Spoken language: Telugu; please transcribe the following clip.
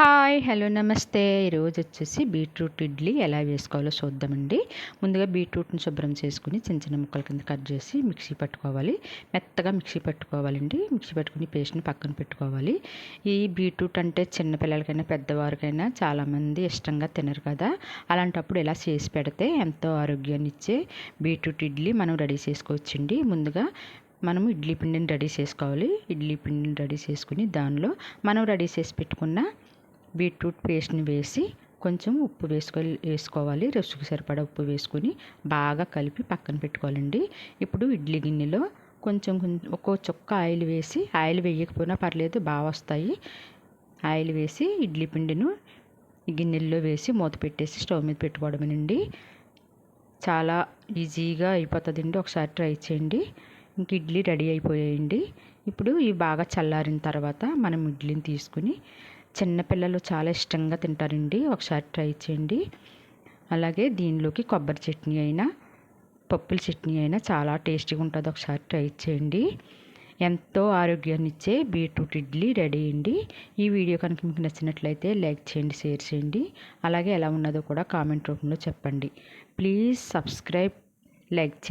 హాయ్ హలో నమస్తే. ఈరోజు వచ్చేసి బీట్రూట్ ఇడ్లీ ఎలా వేసుకోవాలో చూద్దామండి. ముందుగా బీట్రూట్ని శుభ్రం చేసుకుని చిన్న చిన్న ముక్కల కింద కట్ చేసి మిక్సీ పట్టుకోవాలి. మెత్తగా మిక్సీ పట్టుకోవాలండి. మిక్సీ పట్టుకుని పేస్ట్ని పక్కన పెట్టుకోవాలి. ఈ బీట్రూట్ అంటే చిన్నపిల్లలకైనా పెద్దవారికైనా చాలామంది ఇష్టంగా తినరు కదా. అలాంటప్పుడు ఇలా చేసి పెడితే ఎంతో ఆరోగ్యాన్ని ఇచ్చే బీట్రూట్ ఇడ్లీ మనం రెడీ చేసుకోవచ్చండి. ముందుగా మనం ఇడ్లీ పిండిని రెడీ చేసుకోవాలి. ఇడ్లీ పిండిని రెడీ చేసుకుని దానిలో మనం రెడీ చేసి పెట్టుకున్న బీట్రూట్ పేస్ట్ని వేసి కొంచెం ఉప్పు వేసుకో వేసుకోవాలి. రుచికి సరిపడా ఉప్పు వేసుకొని బాగా కలిపి పక్కన పెట్టుకోవాలండి. ఇప్పుడు ఇడ్లీ గిన్నెలో కొంచెం ఒక్కో చుక్క ఆయిల్ వేసి ఆయిల్ వేయకపోయినా పర్లేదు బాగా వస్తాయి. ఆయిల్ వేసి ఇడ్లీ పిండిను గిన్నెల్లో వేసి మూత పెట్టేసి స్టవ్ మీద పెట్టుకోవడమేనండి. చాలా ఈజీగా అయిపోతుందండి. ఒకసారి ట్రై చేయండి. ఇంక ఇడ్లీ రెడీ అయిపోయాయండి. ఇప్పుడు ఇవి బాగా చల్లారిన తర్వాత మనం ఇడ్లీని తీసుకుని చిన్నపిల్లలు చాలా ఇష్టంగా తింటారండి. ఒకసారి ట్రై చేయండి. అలాగే దీనిలోకి కొబ్బరి చట్నీ అయినా పప్పుల చట్నీ అయినా చాలా టేస్టీగా ఉంటుంది. ఒకసారి ట్రై చేయండి. ఎంతో ఆరోగ్యాన్ని ఇచ్చే బీట్రూట్ ఇడ్లీ రెడీ అండి. ఈ వీడియో కనుక మీకు నచ్చినట్లయితే లైక్ చేయండి షేర్ చేయండి. అలాగే ఎలా ఉన్నదో కూడా కామెంట్ రూపంలో చెప్పండి. ప్లీజ్ సబ్స్క్రైబ్ లైక్ చేయండి.